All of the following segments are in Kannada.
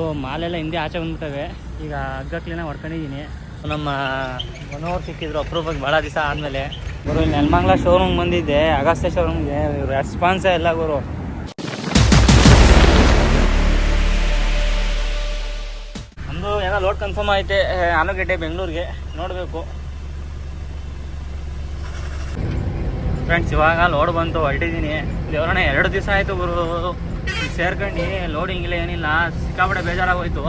ಗುರು ಮಾಲೆಲ್ಲ ಹಿಂದೆ ಆಚೆ ಬಂದ್ಬಿಟ್ಟವೆ. ಈಗ ಹಗ್ಗ ಕ್ಲೀನಾಗಿ ಹೊಡ್ಕೊಂಡಿದ್ದೀನಿ ನಮ್ಮ ಮನೋರ್ ಸಿಕ್ಕಿದ್ರು ಅಪ್ರೂಪಕ್ಕೆ ಭಾಳ ದಿವಸ ಆದಮೇಲೆ. ಗುರು, ಇಲ್ಲಿ ನೆಲಮಂಗ್ಲ ಶೋರೂಮ್ ಬಂದಿದ್ದೆ, ಅಗಸ್ತ್ಯ ಶೋರೂಮ್ಗೆ ರೆಸ್ಪಾನ್ಸೇ ಇಲ್ಲ ಗುರು. ನಮ್ಮದು ಏನೋ ಲೋಡ್ ಕನ್ಫರ್ಮ್ ಐತೆ ಆಲೂಗಡ್ಡೆ ಬೆಂಗಳೂರಿಗೆ. ನೋಡಬೇಕು. ಫ್ರೆಂಡ್ಸ್ ಇವಾಗ ಲೋಡ್ ಬಂತು, ಹೊರಟಿದ್ದೀನಿ. ದೇವರಣ ಎರಡು ದಿವಸ ಆಯಿತು ಗುರು. ಸೇರ್ಕೊಂಡು ಲೋಡಿಂಗ್ ಇಲ್ಲ, ಏನಿಲ್ಲ, ಸಿಕ್ಕಾಪಟ್ಟೆ ಬೇಜಾರಾಗೋಯ್ತು.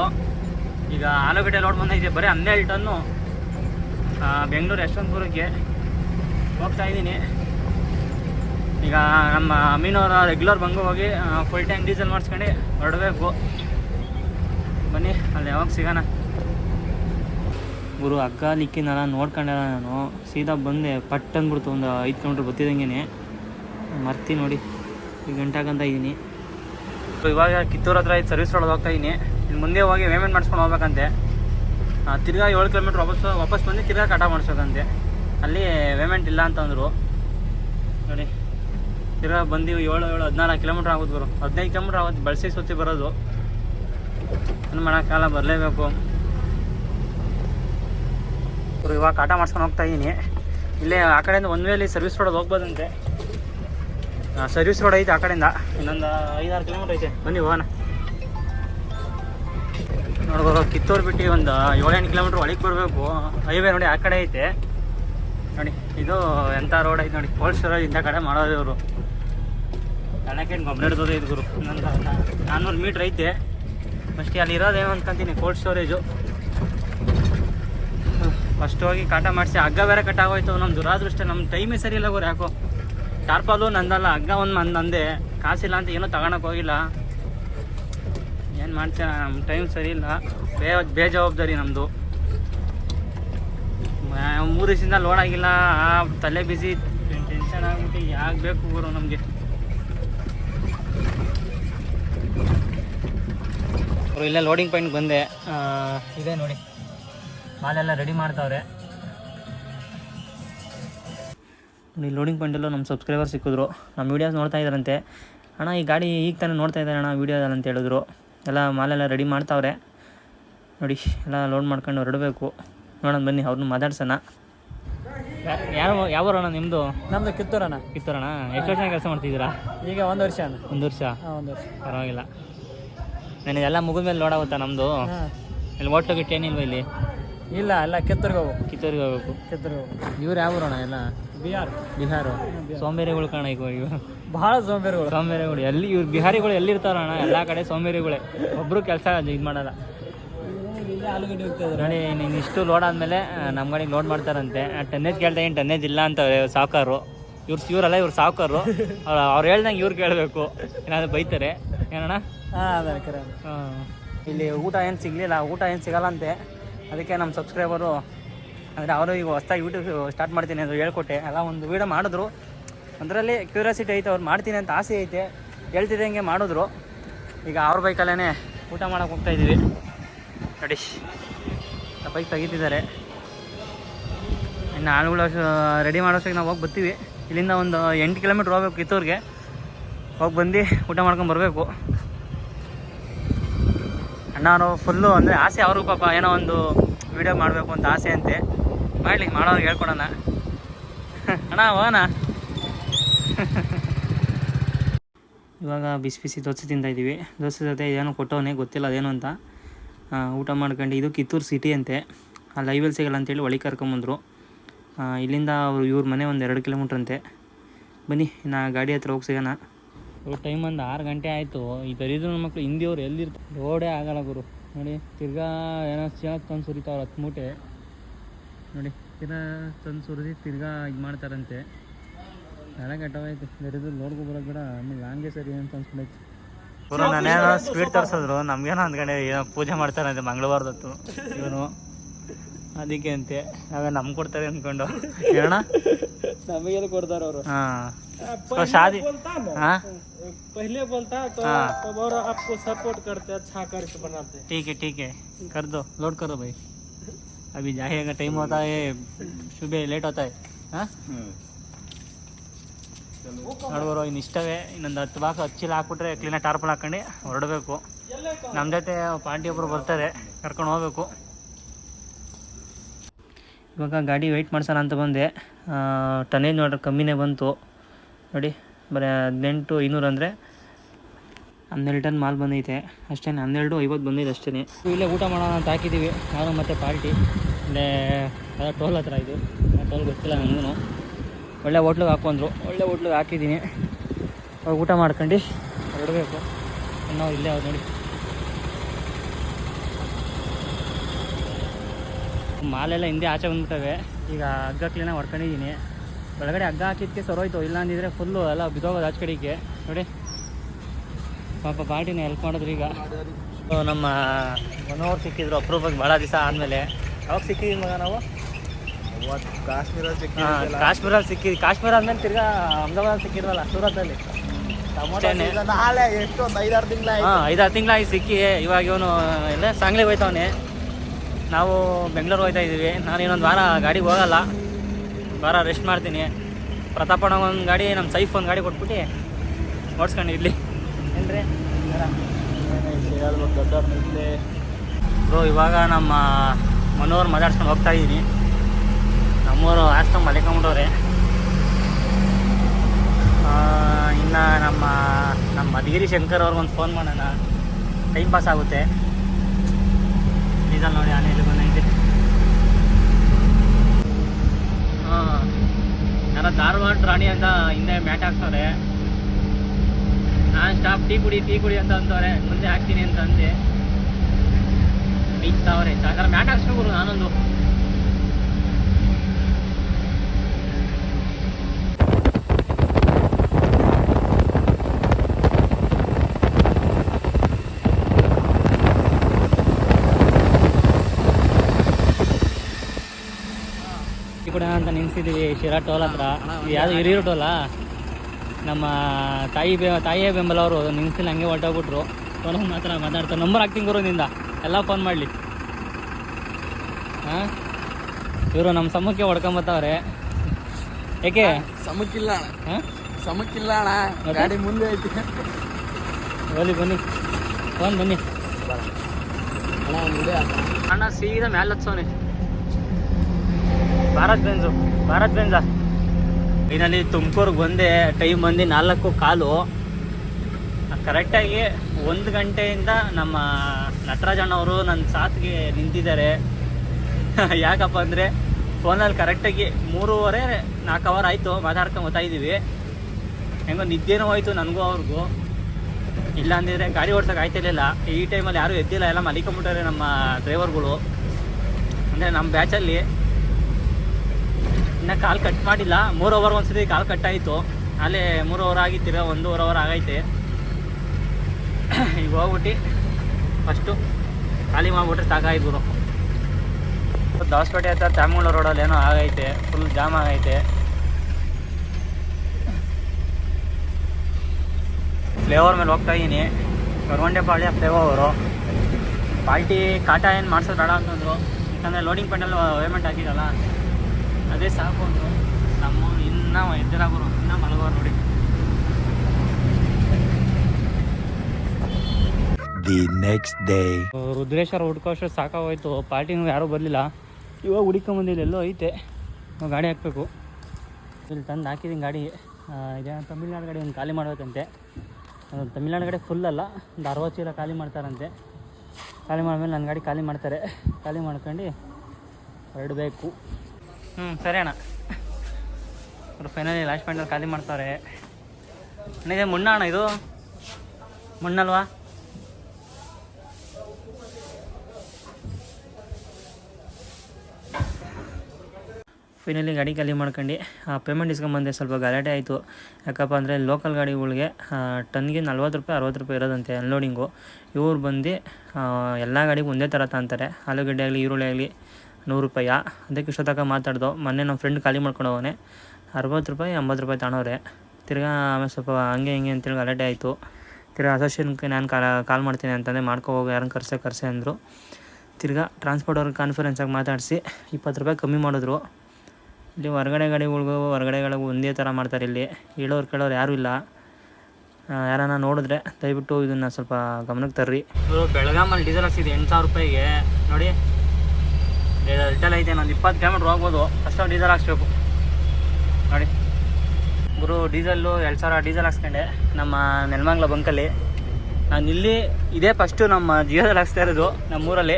ಈಗ ಆಲೂಗಡ್ಡೆ ಲೋಡ್ ಬಂದಿದೆ ಬರೀ ಹನ್ನೆರಡು ಟನ್ನು. ಬೆಂಗಳೂರು ಯಶವಂತಪುರಕ್ಕೆ ಹೋಗ್ತಾ ಇದ್ದೀನಿ. ಈಗ ನಮ್ಮ ಅಮೀನವರ ರೆಗ್ಯುಲರ್ ಬಂಗು ಹೋಗಿ ಫುಲ್ ಟೈಮ್ ಡೀಸೆಲ್ ಮಾಡಿಸ್ಕೊಂಡು ಹೊರಡಬೇಕು. ಬನ್ನಿ, ಅಲ್ಲಿ ಯಾವಾಗ ಸಿಗೋಣ. ಗುರು ಹಗ್ಗ ಲಿಕ್ಕಿನಲ್ಲ ನೋಡ್ಕೊಂಡೆ ನಾನು. ಸೀದಾ ಬಂದೆ, ಪಟ್ ಅಂದ್ಬಿಡ್ತು, ಒಂದು ಐದು ಕಿಲೋಮೀಟ್ರ್ ಗೊತ್ತಿದ್ದಂಗೆ ಮರ್ತಿ ನೋಡಿ, ಈಗ ಗಂಟಾಗಂತ ಇದ್ದೀನಿ. ಇವಾಗ ಕಿತ್ತೂರು ಹತ್ರ ಇದು ಸರ್ವಿಸ್ ರೋಡ್ ಹೋಗ್ತಾ ಇದ್ದೀನಿ ಇಲ್ಲಿ ಮುಂದೆ ಹೋಗಿ ಪೇಮೆಂಟ್ ಮಾಡಿಸ್ಕೊಂಡು ಹೋಗ್ಬೇಕಂತೆ. ತಿರ್ಗಾ ಏಳು ಕಿಲೋಮೀಟ್ರ್ ವಾಪಸ್ ವಾಪಸ್ ಬಂದು ತಿರ್ಗಾ ಕಟ ಮಾಡಿಸ್ಬೇಕಂತೆ. ಅಲ್ಲಿ ಪೇಮೆಂಟ್ ಇಲ್ಲ ಅಂತಂದರು ನೋಡಿ, ತಿರ್ಗಾ ಬಂದು ಏಳು ಏಳು ಹದಿನಾಲ್ಕು ಕಿಲೋಮೀಟ್ರ್ ಆಗುತ್ತೆ ಬರು ಹದಿನೈದು ಕಿಲೋಮೀಟ್ರ್ ಆಗುತ್ತೆ ಬಳಸಿ ಸುತ್ತಿ ಬರೋದು. ಏನು ಮಾಡೋಕ್ಕಾಲ ಬರಲೇಬೇಕು. ಇವಾಗ ಕಾಟ ಮಾಡ್ಸ್ಕೊಂಡು ಹೋಗ್ತಾ ಇದ್ದೀನಿ ಇಲ್ಲೇ ಆ ಕಡೆಯಿಂದ ಒಂದು ವೇಲಿ ಸರ್ವಿಸ್ ರೋಡ್ ಹೋಗ್ಬೋದಂತೆ. ಸರ್ವಿಸ್ ರೋಡ್ ಐತೆ ಆ ಕಡೆಯಿಂದ. ಇನ್ನೊಂದು ಐದಾರು ಕಿಲೋಮೀಟರ್ ಐತೆ. ಬನ್ನಿ ಹೋಗೋಣ. ನೋಡ್ಬೋದು ಕಿತ್ತೂರು ಬಿಟ್ಟು ಒಂದು ಏಳೆಂಟು ಕಿಲೋಮೀಟ್ರ್ ಒಳಗೆ ಬರಬೇಕು. ಹೈವೇ ನೋಡಿ ಆ ಕಡೆ ಐತೆ. ನೋಡಿ ಇದು ಎಂಥ ರೋಡ್ ಐತೆ ನೋಡಿ ಕೋಲ್ಡ್ ಸ್ಟೋರೇಜ್ ಇಂಥ ಕಡೆ ಮಾಡೋದು ಇವರು. ತಳಕ್ಕೆ ಗೊಬ್ಬರ ಹಿಡ್ದೋದು ಇದು ಗುರು. ಇನ್ನೊಂದು ನಾನ್ನೂರು ಮೀಟ್ರ್ ಐತೆ. ಫಸ್ಟ್ ಅಲ್ಲಿ ಇರೋದೇನು ಅನ್ಕೊಂತೀನಿ ಕೋಲ್ಡ್ ಸ್ಟೋರೇಜು ಫಸ್ಟ್ ಹೋಗಿ ಕಾಟ ಮಾಡಿಸಿ. ಹಗ್ಗ ಬೇರೆ ಕಟ್ಟಾಗೋಯ್ತು ನಮ್ಮ ದುರಾದೃಷ್ಟ ನಮ್ಮ ಟೈಮೇ ಸರಿ ಇಲ್ಲ ಗುರು ಯಾಕೋ. ಟಾರ್ಪಾಲು ನಂದಲ್ಲ ಹಗ್ಗ ಒಂದು ಮಂದ್ ನಂದೆ ಕಾಸಿಲ್ಲ ಅಂತ ಏನೂ ತಗೊಳಕ್ ಹೋಗಿಲ್ಲ. ಏನು ಮಾಡ್ತೀರ ನಮ್ಮ ಟೈಮ್ ಸರಿ ಇಲ್ಲ. ಬೇ ಬೇಜವಾಬ್ದಾರಿ ನಮ್ಮದು ಮೂರು ದಿವಸದಿಂದ ಲೋಡ್ ಆಗಿಲ್ಲ. ತಲೆ ಬಿಸಿ ಟೆನ್ಷನ್ ಆಗ್ಬಿಟ್ಟು. ಯಾಕೆ ಬೇಕು ಗುರು ನಮಗೆ? ಇಲ್ಲೇ ಲೋಡಿಂಗ್ ಪಾಯಿಂಟ್ ಬಂದೆ. ಇದೆ ನೋಡಿ. ಮಾಲೆಲ್ಲ ರೆಡಿ ಮಾಡ್ತಾವ್ರೆ. ನೋಡಿ ಲೋಡಿಂಗ್ ಪಾಯಿಂಟಲ್ಲೂ ನಮ್ಮ ಸಬ್ಸ್ಕ್ರೈಬರ್ ಸಿಕ್ಕಿದ್ರು. ನಮ್ಮ ವೀಡಿಯೋಸ್ ನೋಡ್ತಾ ಇದ್ದಾರಂತೆ. ಅಣ್ಣ ಈ ಗಾಡಿ ಈಗ ತಾನೇ ನೋಡ್ತಾ ಇದ್ದಾರೆ ಅಣ್ಣ ವೀಡಿಯೋದಲ್ಲಿ ಅಂತ ಹೇಳಿದ್ರು. ಎಲ್ಲ ಮಾಲೆಲ್ಲ ರೆಡಿ ಮಾಡ್ತಾವ್ರೆ. ನೋಡಿ ಎಲ್ಲ ಲೋಡ್ ಮಾಡ್ಕೊಂಡು ಹೊರಡಬೇಕು. ನೋಡೋಣ ಬನ್ನಿ ಅವ್ರನ್ನ ಮಾತಾಡ್ಸೋಣ. ಯಾರು ಯಾವ ಅಣ್ಣ ನಿಮ್ಮದು ನಮ್ದು? ಕಿತ್ತೂರಣ್ಣ ಕಿತ್ತೂರಣ್ಣ? ಎಷ್ಟು ವರ್ಷ ಕೆಲಸ ಮಾಡ್ತಿದ್ದೀರಾ? ಈಗ ಒಂದು ವರ್ಷ ಅಣ್ಣ. ಒಂದು ವರ್ಷ? ಒಂದು ವರ್ಷ. ಪರವಾಗಿಲ್ಲ. ನಾನು ಎಲ್ಲ ಮುಗಿದ ಮೇಲೆ ಲೋಡ್ ಆಗುತ್ತಾ ನಮ್ಮದು ಇಲ್ಲಿ ಓಟ್ಲು ಏನಿಲ್ವ ಇಲ್ಲಿ? ಇಲ್ಲ ಎಲ್ಲ ಕಿತ್ತೂರಿಗೆ ಹೋಗ್ಬೇಕು. ಕಿತ್ತೂರಿಗೆ ಹೋಗ್ಬೇಕು. ಕಿತ್ತೂರಿಗೆ ಹೋಗ್ಬೇಕು. ಇವ್ರು ಯಾವ ಅಣ್ಣ ಎಲ್ಲ? ಬಿಹಾರ್. ಬಿಹಾರ. ಸೋಂಬೇರಿಗಳು ಕಾಣ ಈಗ ಇವು. ಭಾಳ ಸೋಂಬೇರಿಗಳು. ಸೋಂಬೇರಿಗಳು. ಎಲ್ಲಿ ಇವ್ರು ಬಿಹಾರಿಗಳು ಎಲ್ಲಿರ್ತಾರಣ್ಣ ಎಲ್ಲ ಕಡೆ ಸೋಂಬೇರಿಗಳೇ. ಒಬ್ಬರು ಕೆಲಸ ಇದು ಮಾಡಲ್ಲ. ನೋಡಿ ನೀನು ಇಷ್ಟು ಲೋಡ್ ಆದಮೇಲೆ ನಮ್ಮ ಕಡೆಗೆ ಲೋಡ್ ಮಾಡ್ತಾರಂತೆ. ಟನ್ನೇಜ್ ಕೇಳ್ತಾ ಏನು ಟನ್ನೇಜ್ ಇಲ್ಲ ಅಂತ ಸಾವುಕಾರು ಇವ್ರು ಇವರಲ್ಲ ಇವ್ರು ಸಾವುಕಾರು ಅವ್ರು ಅವ್ರು ಹೇಳ್ದಂಗೆ ಇವ್ರು ಕೇಳಬೇಕು. ಏನಾದ್ರು ಬೈತಾರೆ. ಏನಣ್ಣ? ಅಣ್ಣ. ಹಾಂ. ಇಲ್ಲಿ ಊಟ ಏನು ಸಿಗಲಿಲ್ಲ ಊಟ ಏನು ಸಿಗಲ್ಲ ಅಂತೆ. ಅದಕ್ಕೆ ನಮ್ಮ ಸಬ್ಸ್ಕ್ರೈಬರು ಅಂದರೆ ಅವರು ಈಗ ಹೊಸ್ದಾಗಿ ಯೂಟ್ಯೂಬ್ ಸ್ಟಾರ್ಟ್ ಮಾಡ್ತೀನಿ ಅಂತ ಹೇಳ್ಕೊಟ್ಟೆ. ಎಲ್ಲ ಒಂದು ವೀಡಿಯೋ ಮಾಡಿದ್ರು. ಅದರಲ್ಲಿ ಕ್ಯೂರಿಯಾಸಿಟಿ ಐತೆ, ಅವ್ರು ಮಾಡ್ತೀನಿ ಅಂತ ಆಸೆ ಐತೆ. ಹೇಳ್ತಿದ್ದಂಗೆ ಮಾಡಿದ್ರು. ಈಗ ಅವ್ರ ಬೈಕಲ್ಲೇ ಊಟ ಮಾಡೋಕೆ ಹೋಗ್ತಾ ಇದ್ದೀವಿ. ನೋಡಿ. ಬೈಕ್ ತೆಗಿತಿದ್ದಾರೆ. ಇನ್ನು ಆಳುಗಳು ರೆಡಿ ಮಾಡೋಷ್ಟಕ್ಕೆ ನಾವು ಹೋಗಿ ಬರ್ತೀವಿ. ಇಲ್ಲಿಂದ ಒಂದು ಎಂಟು ಕಿಲೋಮೀಟ್ರ್ ಹೋಗ್ಬೇಕು ಕಿತ್ತೂರಿಗೆ. ಹೋಗಿ ಬಂದು ಊಟ ಮಾಡ್ಕೊಂಡು ಬರಬೇಕು. ಅಣ್ಣವರು ಫುಲ್ಲು ಅಂದರೆ ಆಸೆ, ಅವ್ರಿಗೂ ಪಾಪ ಏನೋ ಒಂದು ವೀಡಿಯೋ ಮಾಡಬೇಕು ಅಂತ ಆಸೆ ಅಂತೆ. ಮಾಡಲಿ ಮಾಡೋ ಹೇಳ್ಕೊಡೋಣ. ಅಣ್ಣ ಹೋಗೋಣ. ಇವಾಗ ಬಿಸಿ ಬಿಸಿ ದೋಸೆ ತಿಂತಾಯಿದ್ದೀವಿ ದೋಸೆ ಜೊತೆ ಏನೋ ಕೊಟ್ಟವನೇ ಗೊತ್ತಿಲ್ಲ ಅದೇನು ಅಂತ. ಊಟ ಮಾಡ್ಕೊಂಡು ಇದು ಕಿತ್ತೂರು ಸಿಟಿ ಅಂತೆ. ಆ ಲೈವಲ್ಲಿ ಸಿಗಲ್ಲ ಅಂತೇಳಿ ಒಳಗೆ ಕರ್ಕೊಂಬಂದರು ಇಲ್ಲಿಂದ ಅವರು ಇವ್ರ ಮನೆ ಒಂದು ಎರಡು ಕಿಲೋಮೀಟ್ರ್ ಅಂತೆ. ಬನ್ನಿ ನಾ ಗಾಡಿ ಹತ್ರ ಹೋಗಿ ಸಿಗೋಣ. ಟೈಮ್ ಒಂದು ಆರು ಗಂಟೆ ಆಯಿತು. ಈ ದರಿದ್ರ ಮಕ್ಕಳು ಹಿಂದಿಯವ್ರು ಎಲ್ಲಿರ್ತಾರೆ? ರೋಡೇ ಆಗಲ್ಲ ಗುರು. ನೋಡಿ ತಿರ್ಗಾ ಏನೋ ಚೆನ್ನಾಗಿ ತಂದು ಸುರಿತಾವ್ರು ಹತ್ತು ಮೂಟೆ ನೋಡಿ ತಿರ್ಗಾ ತಂದು ಸುರಿದು ತಿರ್ಗಾ ಇದು ಮಾಡ್ತಾರಂತೆ ಎಲ್ಲ ಕೆಟ್ಟವಾಯ್ತು ದರಿದ್ರ ನೋಡ್ಕೊ ಬರೋದು ಬೇಡ ಆಮೇಲೆ ಲಾಂಗೆ ಸರಿ ಅಂತ ಅನ್ಸ್ಕೊಂಡೈತೆ ಗುರು ನಾನೇನೋ ಸ್ವೀಟ್ ತರಿಸಿದ್ರು ನಮ್ಗೇನೋ ಅಂದ್ಕೊಂಡೆ ಏನೋ ಪೂಜೆ ಮಾಡ್ತಾರಂತೆ ಮಂಗಳವಾರದತ್ತು ಇವನು ಅದಕ್ಕೆ ಅಂತೆ ನಾವೇ ನಮ್ಗೆ ಕೊಡ್ತಾರೆ ಅಂದ್ಕೊಂಡು ಹೇಳೋಣ ನಮಗೇನು ಕೊಡ್ತಾರೆ ಅವರು हाँ शादी हाँ पहले बोलता है तो हाँ। तब और आपको सपोर्ट करते हैं अच्छा करके बनाते हैं ठीक है ठीक है कर दो लोड करो भाई अभी जाएगा टाइम होता है सुबह लेट होता है हाँ ನೋಡ್ಬರೋ ಇನ್ನು ಇಷ್ಟವೇ ಇನ್ನೊಂದು ಹತ್ತು ಬಾಕ್ ಹತ್ತು ಚೀಲ ಹಾಕ್ಬಿಟ್ರೆ ಕ್ಲೀನಾಗಿ ಟಾರ್ಪಲ್ ಹಾಕೊಂಡು ಹೊರಡಬೇಕು ನಮ್ಮ ಜೊತೆ ಪಾರ್ಟಿ ಒಬ್ಬರು ಬರ್ತಾರೆ ಕರ್ಕೊಂಡು ಹೋಗ್ಬೇಕು ಇವಾಗ ಗಾಡಿ ವೆಯ್ಟ್ ಮಾಡ್ಸೋಣ ಅಂತ ಬಂದೆ ಟನೇಜ್ ನೋಡ್ರೆ ಕಮ್ಮಿನೇ ಬಂತು ನೋಡಿ ಬರೀ ಹದಿನೆಂಟು ಐನೂರು ಅಂದರೆ ಹನ್ನೆರಡು ಟನ್ ಮಾಲ್ ಬಂದೈತೆ. ಅಷ್ಟೇ ಹನ್ನೆರಡು ಐವತ್ತು ಬಂದಿದೆ ಅಷ್ಟೇ ಇಲ್ಲೇ ಊಟ ಮಾಡೋಣ ಅಂತ ಹಾಕಿದ್ದೀವಿ ನಾನು ಮತ್ತು ಪಾರ್ಟಿ. ಇಲ್ಲೇ ಟೋಲ್ ಹತ್ರ ಇದು. ಟೋಲ್ ಗೊತ್ತಿಲ್ಲ ನನಗೂ ಒಳ್ಳೆ ಹೋಟ್ಲಿಗೆ ಹಾಕೊಂಡ್ರು. ಒಳ್ಳೆ ಹೋಟ್ಲಿಗೆ ಹಾಕಿದ್ದೀನಿ ಅವಾಗ ಊಟ ಮಾಡ್ಕೊಂಡು ಹೊರಡಬೇಕು. ನಾವು ಇಲ್ಲೇ ಅವ್ರು ನೋಡಿ. ಮಾಲೆಲ್ಲ ಹಿಂದೆ ಆಚೆ ಬಂದ್ಬಿಟ್ಟವೆ. ಈಗ ಹಗ್ಗ ಕ್ಲೀನಾಗಿ ಹೊಡ್ಕೊಂಡಿದ್ದೀನಿ ಒಳಗಡೆ ಹಗ್ಗ ಹಾಕಿದ್ದಕ್ಕೆ ಸರೋಯ್ತು. ಇಲ್ಲ ಅಂದಿದ್ರೆ ಫುಲ್ಲು ಎಲ್ಲ ಬಿದ್ದೋಗೋದು ಆಚೆ ಕಡೆಗೆ. ನೋಡಿ. ಪಾಪ ಬಾಡಿನ ಹೆಲ್ಪ್ ಮಾಡಿದ್ರು ಈಗ. ಸೊ, ನಮ್ಮ ಮನೋರ್ ಸಿಕ್ಕಿದ್ರು ಅಪ್ರೂಪಕ್ಕೆ ಭಾಳ ದಿವಸ ಆದಮೇಲೆ. ಅವಾಗ ಸಿಕ್ಕಿದ್ವಿ ಮಗ ನಾವು? ಕಾಶ್ಮೀರ ಹಾಂ ಕಾಶ್ಮೀರಲ್ಲಿ ಸಿಕ್ಕಿದ್ವಿ. ಕಾಶ್ಮೀರ ಆದ್ಮೇಲೆ ತಿರ್ಗಾ ಅಹಮದಾಬಾದ್ ಸಿಕ್ಕಿದ್ವಲ್ಲ ಸೂರತ್ನಲ್ಲಿ. ನಾಳೆ ಎಷ್ಟು ಒಂದು ಐದಾರು ತಿಂಗಳ ಹಾಂ ಐದಾರು ತಿಂಗಳಾಗಿ ಸಿಕ್ಕಿ ಇವಾಗ ಇವನು ಎಲ್ಲ ಸಾಂಗ್ಲಿಗೆ ಹೋಯ್ತವನೆ. ನಾವು ಬೆಂಗಳೂರು ಹೋಯ್ತಾ ಇದ್ದೀವಿ. ನಾನು ಇನ್ನೊಂದು ವಾರ ಗಾಡಿಗೆ ಹೋಗಲ್ಲ. ಒಂದ್ ವಾರ ರೆಸ್ಟ್ ಮಾಡ್ತೀನಿ. ಪ್ರತಾಪಣ್ಣ ಒಂದು ಗಾಡಿ ನಮ್ಮ ಸೈಫ್ ಒಂದು ಗಾಡಿ ಕೊಟ್ಬಿಟ್ಟು ಓಡಿಸ್ಕೊಂಡು ಇಲ್ಲಿ ಬ್ರೋ, ಇವಾಗ ನಮ್ಮ ಮನೋರ್ ಮಾತಾಡ್ಸ್ಕೊಂಡು ಹೋಗ್ತಾ ಇದ್ದೀನಿ ನಮ್ಮೂರು ಆಸ್ಟಮ್ ಮಲಿಕೊಂಬಿಟ್ಟವ್ರೆ ಇನ್ನು ನಮ್ಮ ನಮ್ಮ ಮಧುಗಿರಿ ಶಂಕರ್ ಅವ್ರಿಗೊಂದು ಫೋನ್ ಮಾಡೋಣ. ಟೈಮ್ ಪಾಸ್ ಆಗುತ್ತೆ. ಡೀಸೆಲ್ ನೋಡಿ ಆನೆ ಇಲ್ಲಿ ಬಂದೈತೆ ಹಾಂ ಯಾರ ಧಾರವಾಡ ರಾಣಿ ಅಂತ ಹಿಂದೆ ಮ್ಯಾಟ್ ಹಾಕ್ತವ್ರೆ ನಾನು ಸ್ಟಾಪ್ ಟೀ ಕುಡಿ ಟೀ ಕುಡಿ ಅಂತ ಅಂತವ್ರೆ, ಮುಂದೆ ಹಾಕ್ತೀನಿ ಅಂತ ಅಂದೆ. ಬೈತಾವ್ರೆ ಯಾಕಂದ್ರೆ ಮ್ಯಾಟ್ ಹಾಕ್ಸ್ಬೇಕು ನಾನೊಂದು. ಕೂಡ ಅಂತ ನಿಲ್ಸಿದ್ದೀವಿ ಶಿರಾ ಟೋಲ್ ಹತ್ರ. ಯಾವುದು ಹಿರಿಯೂರು ಟೋಲಾ? ನಮ್ಮ ತಾಯಿ ಬೆ ತಾಯಿಯ ಬೆಂಬಲ ಅವರು ನಿಲ್ಸಿಲ್ಲ ಹಂಗೆ ಹೊರಟೋಗ್ಬಿಟ್ರು. ಫೋನ್ ಮಾತ್ರ ಮಾತಾಡ್ತಾರೆ. ನಂಬರ್ ಹಾಕ್ತೀನಿ ಗುರು ನಿಂದ. ಎಲ್ಲ ಫೋನ್ ಮಾಡಲಿ. ಹಾಂ? ಇವರು ನಮ್ಮ ಸಮಕ್ಕೆ ಹೊಡ್ಕೊಂಬತ್ತವ್ರೆ ಏಕೆ? ಸಮಕ್ಕಿಲ್ಲ ಹಾಂ? ಸಮಕ್ಕಿಲ್ಲ ಅಣ್ಣ. ಗಾಡಿ ಮುಂದೆ ಐತಿ. ಹೋಲಿ ಬನ್ನಿ. ಫೋನ್ ಬನ್ನಿ. ಅಣ್ಣ ಸೀದಾ ಮ್ಯಾಲೆ ಹತ್ಸೋನೆ ಭಾರತ್ ಬೆಂಜು ಭಾರತ್ ಬೆಂಜ. ಇದರಲ್ಲಿ ತುಮಕೂರ್ಗೆ ಬಂದೆ ಟೈಮ್ ಬಂದು ನಾಲ್ಕು ಕಾಲು. ಕರೆಕ್ಟಾಗಿ ಒಂದು ಗಂಟೆಯಿಂದ ನಮ್ಮ ನಟರಾಜಣ್ಣವರು ನನ್ನ ಸಾತ್ಗೆ ನಿಂತಿದ್ದಾರೆ. ಯಾಕಪ್ಪ ಅಂದರೆ ಫೋನಲ್ಲಿ ಕರೆಕ್ಟಾಗಿ ಮೂರುವರೆ, ನಾಲ್ಕು ಅವರ್ ಆಯಿತು ಮಾತಾಡ್ಕೊಂಡು ಹೋಗ್ತಾ ಇದ್ದೀವಿ ಹೆಂಗೋ ನಿದ್ದೆನೂ ಹೋಯಿತು ನನಗೂ ಅವ್ರಿಗೂ. ಇಲ್ಲ ಅಂದಿದ್ರೆ ಗಾಡಿ ಓಡ್ಸೋಕೆ ಆಯ್ತಿರ್ಲಿಲ್ಲ ಈ ಟೈಮಲ್ಲಿ ಯಾರೂ ಎದ್ದಿಲ್ಲ. ಎಲ್ಲ ಮಲಿಕೊಂಬಿಟ್ಟಾರೆ ನಮ್ಮ ಡ್ರೈವರ್ಗಳು ಅಂದರೆ ನಮ್ಮ ಬ್ಯಾಚಲ್ಲಿ ಇನ್ನು ಕಾಲ್ ಕಟ್ ಮಾಡಿಲ್ಲ. ಮೂರು ಓವರ್ ಒಂದ್ಸತಿ ಕಾಲ್ ಕಟ್ ಆಯಿತು. ಅಲ್ಲೇ ಮೂರು ಓವರ್ ಆಗಿತ್ತೀರ ಒಂದೂವರೆ ಓವರ್ ಆಗೈತೆ. ಈಗ ಹೋಗ್ಬಿಟ್ಟು. ಫಸ್ಟು ಖಾಲಿ ಮಾಡಿಬಿಟ್ರೆ ಸಾಕಾಯ್ತು ದಾಸ್ಪೇಟೆ ಹತ್ತಿರ ಹತ್ರ ರೋಡಲ್ಲಿ ಏನೋ ಆಗೈತೆ. ಫುಲ್ ಜಾಮ್ ಆಗೈತೆ. ಫ್ಲೇವರ್ ಮೇಲೆ ಹೋಗ್ತಾ ಇದ್ದೀನಿ ಕರ್ವಂಡೆಪಾಳ್ಯ ಫ್ಲೇವರು ಪಾಲ್ಟಿ ಕಾಟ ಏನು ಮಾಡ್ಸೋದು ಬೇಡ ಅಂತಂದರು. ಯಾಕಂದರೆ ಲೋಡಿಂಗ್ ಪೆಂಡಲ್ಲಿ ಪೇಮೆಂಟ್ ಹಾಕಿರಲ್ಲ. ಅದೇ ಸಾಕು ಅಂತ ನಮ್ಮ ಇನ್ನೂ ಎದ್ದರಾಗೋರು ಇನ್ನೂ ಮಲಗೋರು ನೋಡಿ. ದಿ ನೆಕ್ಸ್ಟ್ ಡೇ ರುದ್ರೇಶ್ವರ ಹುಡ್ಕೋಷ್ಟು ಸಾಕಾಗೋಯ್ತು. ಪಾರ್ಟಿನೂ ಯಾರೂ ಬರಲಿಲ್ಲ. ಇವಾಗ ಹುಡ್ಕೊಂಬಂದಿಲ್ಲ ಎಲ್ಲೋ ಐತೆ. ಗಾಡಿ ಹಾಕಬೇಕು. ಇಲ್ಲಿ ತಂದು ಹಾಕಿದ್ದೀನಿ ಗಾಡಿ. ಇದೇ ಇದೇನೋ ತಮಿಳ್ನಾಡು ಗಾಡಿ ಒಂದು ಖಾಲಿ ಮಾಡಬೇಕಂತೆ. ಅದು ತಮಿಳ್ನಾಡು ಗಾಡಿ ಫುಲ್ ಅಲ್ಲ. ಒಂದು ಅರವತ್ತು ಚೀಲ ಖಾಲಿ ಮಾಡ್ತಾರಂತೆ. ಖಾಲಿ ಮಾಡಿದ್ಮೇಲೆ ನನ್ನ ಗಾಡಿ ಖಾಲಿ ಮಾಡ್ತಾರೆ. ಖಾಲಿ ಮಾಡ್ಕೊಂಡು ಹೊರಡಬೇಕು. ಹ್ಞೂ ಸರಿ ಅಣ್ಣ. ಅವ್ರು ಫೈನಲಿ ಲಾಸ್ಟ್ ಪಾಯಿಂಟಲ್ಲಿ ಖಾಲಿ ಮಾಡ್ತಾರೆ. ಅಣ್ಣ, ಇದೆ ಮುಣ್ಣ ಅಣ್ಣ ಇದು? ಮಣ್ಣಲ್ವಾ ಫೈನಲಿ ಗಾಡಿ ಖಾಲಿ ಮಾಡ್ಕೊಂಡು. ಪೇಮೆಂಟ್ ಇಸ್ಕೊಂಬಂದೆ ಸ್ವಲ್ಪ ಗಲಾಟೆ ಆಯಿತು. ಯಾಕಪ್ಪ ಅಂದರೆ ಲೋಕಲ್ ಗಾಡಿಗಳಿಗೆ ಟನ್ಗೆ ನಲ್ವತ್ತು ರೂಪಾಯಿ, ಅರವತ್ತು ರೂಪಾಯಿ ಇರೋದಂತೆ ಅನ್ಲೋಡಿಂಗು ಇವ್ರು ಬಂದು ಎಲ್ಲ ಗಾಡಿಗೂ ಒಂದೇ ಥರ ತಾಂತಾರೆ ಆಲೂಗಡ್ಡೆ ಆಗಲಿ, ಈರುಳ್ಳಿ ಆಗಲಿ ನೂರು ರೂಪಾಯಿಯ ಅದಕ್ಕೆ ಇಷ್ಟೊತ್ತಾಗ ಮಾತಾಡ್ದು, ಮೊನ್ನೆ ನಮ್ಮ ಫ್ರೆಂಡ್ ಖಾಲಿ ಮಾಡ್ಕೊಂಡು ಹೋಗೋನೆ ಅರವತ್ತು ರೂಪಾಯಿ, ಎಂಬತ್ತು ರೂಪಾಯಿ ತಗೊಳೋರೆ ತಿರ್ಗಾ ಆಮೇಲೆ ಸ್ವಲ್ಪ ಹಂಗೆ ಹಿಂಗೆ ಅಂತೇಳಿ ಗಲಾಟೆ ಆಯಿತು. ತಿರ್ಗಾ ಅಸೋಸಿಯೇಷನ್ಗೆ ನಾನು ಕಾಲ್ ಕಾಲ್ ಮಾಡ್ತೀನಿ ಅಂತಂದರೆ ಮಾಡ್ಕೊ ಹೋಗಿ, ಯಾರನ್ನ ಕರ್ಸೆ ಕರ್ಸೆ ಅಂದರು. ತಿರ್ಗಾ ಟ್ರಾನ್ಸ್ಪೋರ್ಟ್ ಅವ್ರಿಗೆ ಕಾನ್ಫರೆನ್ಸಾಗಿ ಮಾತಾಡಿಸಿ, ಇಪ್ಪತ್ತು ರೂಪಾಯಿ ಕಮ್ಮಿ ಮಾಡಿದ್ರು. ಇಲ್ಲಿ ಹೊರಗಡೆ ಗಾಡಿಗಳಿಗೂ, ಹೊರಗಡೆ ಗಾಡಿಗೂ ಒಂದೇ ಥರ ಮಾಡ್ತಾರೆ ಇಲ್ಲಿ. ಹೇಳೋರು ಕೇಳೋರು ಯಾರೂ ಇಲ್ಲ. ಯಾರನ್ನ ನೋಡಿದ್ರೆ ದಯವಿಟ್ಟು ಇದನ್ನು ಸ್ವಲ್ಪ ಗಮನಕ್ಕೆ ತರ್ರಿ. ಬೆಳಗಾಮಲ್ಲಿ ಡೀಸೆಲ್ ಹಾಕ್ಸಿದ್ದು ಎಂಟು ಸಾವಿರ ರೂಪಾಯಿಗೆ. ನೋಡಿ ರಿಟಲ್ ಐತೆ ಒಂದು ಇಪ್ಪತ್ತು ಕಿಲೋಮೀಟ್ರ್ ಹೋಗ್ಬೋದು ಅಷ್ಟು ಡೀಸೆಲ್ ಹಾಕ್ಸ್ಬೇಕು. ನೋಡಿ. ಗುರು, ಡೀಸೆಲ್ಲು ಎರಡು ಸಾವಿರ ಡೀಸೆಲ್ ಹಾಕ್ಸ್ಕೊಂಡೆ. ನಮ್ಮ ನೆಲಮಂಗ್ಲ ಬಂಕಲ್ಲಿ. ನಾನು ಇಲ್ಲಿ ಇದೇ ಫಸ್ಟು ನಮ್ಮ ಜಿಯೋದಲ್ಲಿ ಹಾಕ್ಸ್ತಾ ಇರೋದು ನಮ್ಮೂರಲ್ಲಿ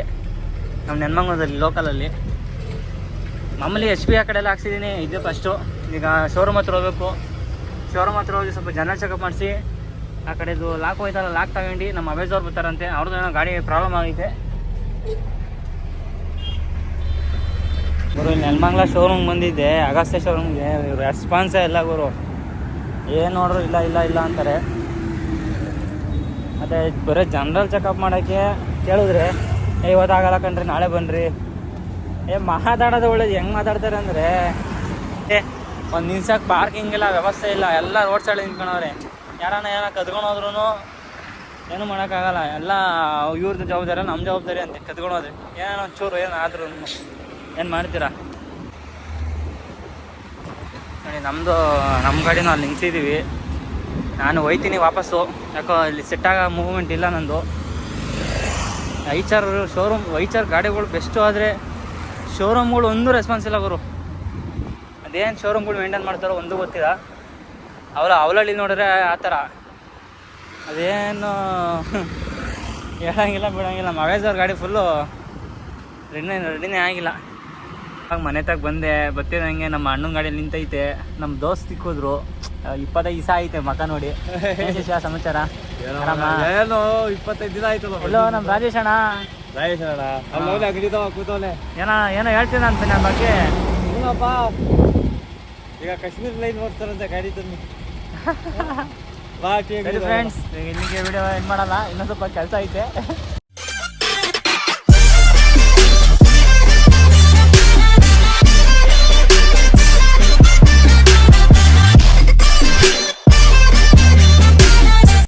ನಮ್ಮ ನೆಲಮಂಗ್ಲದಲ್ಲಿ ಲೋಕಲಲ್ಲಿ ಮಾಮೂಲಿ ಎಚ್ ಪಿ ಆ ಕಡೆ ಎಲ್ಲ ಹಾಕ್ಸಿದ್ದೀನಿ ಇದೇ ಫಸ್ಟು ಈಗ ಶೋರೂಮ್ ಹತ್ರ ಹೋಗ್ಬೇಕು. ಶೋರೂಮ್ ಹತ್ರ ಹೋಗಿ ಸ್ವಲ್ಪ ಜನ ಚೆಕಪ್ ಮಾಡಿಸಿ, ಆ ಕಡೆದು ಲಾಕ್ ಹೋಯ್ತಲ್ಲ ಲಾಕ್ ತಗೊಂಡು ನಮ್ಮ ಅವೇಜ್ ಅವ್ರು ಬರ್ತಾರಂತೆ. ಅವ್ರದ್ದು ಏನೋ ಗಾಡಿ ಪ್ರಾಬ್ಲಮ್ ಆಗೈತೆ. ಗುರು, ನೆಲಮಂಗ್ಲ ಶೋರೂಮ್ ಬಂದಿದ್ದೆ ಅಗಸ್ತ್ಯ ಶೋರೂಮ್ಗೆ ರೆಸ್ಪಾನ್ಸೇ ಇಲ್ಲ ಗುರು. ಏನು ನೋಡ್ರು, ಇಲ್ಲ ಇಲ್ಲ ಇಲ್ಲ ಅಂತಾರೆ. ಮತ್ತು ಬರೀ ಜನರಲ್ ಚೆಕಪ್ ಮಾಡೋಕ್ಕೆ ಕೇಳಿದ್ರೆ ಇವತ್ತಾಗಲ್ಲ ಕಣ್ರಿ, ನಾಳೆ ಬನ್ನಿರಿ ಏ, ಮಾತಾಡೋದು ಒಳ್ಳೇದು, ಹೆಂಗೆ ಮಾತಾಡ್ತಾರೆ ಅಂದರೆ, ಏ, ಒಂದು ನಿಲ್ಸಕ್ಕೆ ಪಾರ್ಕಿಂಗ್ ಇಲ್ಲ, ವ್ಯವಸ್ಥೆ ಇಲ್ಲ, ಎಲ್ಲ ರೋಡ್ ಸೈಡ್ ನಿಂತ್ಕೊಂಡವ್ರೆ ಯಾರನ್ನ ಏನೋ ಕದ್ಕೊಂಡು ಹೋದ್ರೂ ಏನೂ ಮಾಡೋಕ್ಕಾಗಲ್ಲ. ಎಲ್ಲ ಇವ್ರದ್ದು ಜವಾಬ್ದಾರಿ ನಮ್ಮ ಜವಾಬ್ದಾರಿ ಅಂತೆ ಕದ್ಕೊಂಡು ಏನೋ ಒಂಚೂರು ಏನಾದರೂ ಏನು ಮಾಡ್ತೀರಾ? ನೋಡಿ ನಮ್ಮದು ನಮ್ಮ ಗಾಡಿನ ಅಲ್ಲಿ ನಿಂತಿದ್ದೀವಿ ನಾನು ಹೋಯ್ತೀನಿ ವಾಪಸ್ಸು. ಯಾಕೋ ಇಲ್ಲಿ ಸೆಟ್ಟಾಗ ಮೂವ್ಮೆಂಟ್ ಇಲ್ಲ ನಂದು. ಐಚಾರ್ ಶೋರೂಮ್ ಐಚಾರ್ ಗಾಡಿಗಳು ಬೆಸ್ಟು ಆದರೆ ಶೋರೂಮ್ಗಳು ಒಂದು ರೆಸ್ಪಾನ್ಸ್ ಇಲ್ಲ ಗುರು. ಅದೇನು ಶೋರೂಮ್ಗಳು ಮೇಂಟೈನ್ ಮಾಡ್ತಾರೋ ಒಂದು ಗೊತ್ತಿಲ್ಲ. ಅವಳ ಅವಲಳ್ಳಿ ನೋಡಿದ್ರೆ ಆ ಥರ ಅದೇನು ಹೇಳಂಗಿಲ್ಲ, ಬಿಡಂಗಿಲ್ಲ. ಅವ್ರ ಗಾಡಿ ಫುಲ್ಲು ರೆಡಿನೇ ರೆಡಿನೇ ಆಗಿಲ್ಲ. ಮನೆ ತಗ ಬಂದೆ. ಬರ್ತಿದಂಗೆ ನಮ್ಮ ಅಣ್ಣನ ಗಾಡಿಯಲ್ಲಿ ನಿಂತೈತೆ. ನಮ್ಮ ದೋಸ್ತ್ ಸಿಕ್ಕಿದ್ರು. ಇಪ್ಪತ್ತೈದು ದಿವಸ ಐತೆ ಮಕ ನೋಡಿ. ವಿಷಯ ಸಮಾಚಾರ? ಏನು ಇಪ್ಪತ್ತೈದು ದಿನ ಆಯ್ತಲ್ಲ ಎಲ್ಲೋ ನಮ್ಮ ರಾಜೇಶ್ ಅಣ್ಣ. ರಾಯೇಶ್ ಅಣ್ಣ ಅಲ್ಲೋನೆ ಅಂಗಡಿದವ ಕೂತವನೆ. ಏನೋ ಏನೋ ಹೇಳ್ತೀನಿ ಅಂತ ನನ್ನ ಬಗ್ಗೆ? ಏನಪ್ಪ? ಈಗ ಕಾಶ್ಮೀರ್ ಲೈನ್ ನೋಡ್ತಾರಂತೆ ಗಾಡಿ ತಂದು. ಬಾ ಫ್ರೆಂಡ್ಸ್ ಇಲ್ಲಿಗೆ ವಿಡಿಯೋ ಏನು ಮಾಡಲ್ಲ ಇನ್ನೊಂದು ಸ್ವಲ್ಪ ಕೆಲಸ ಐತೆ.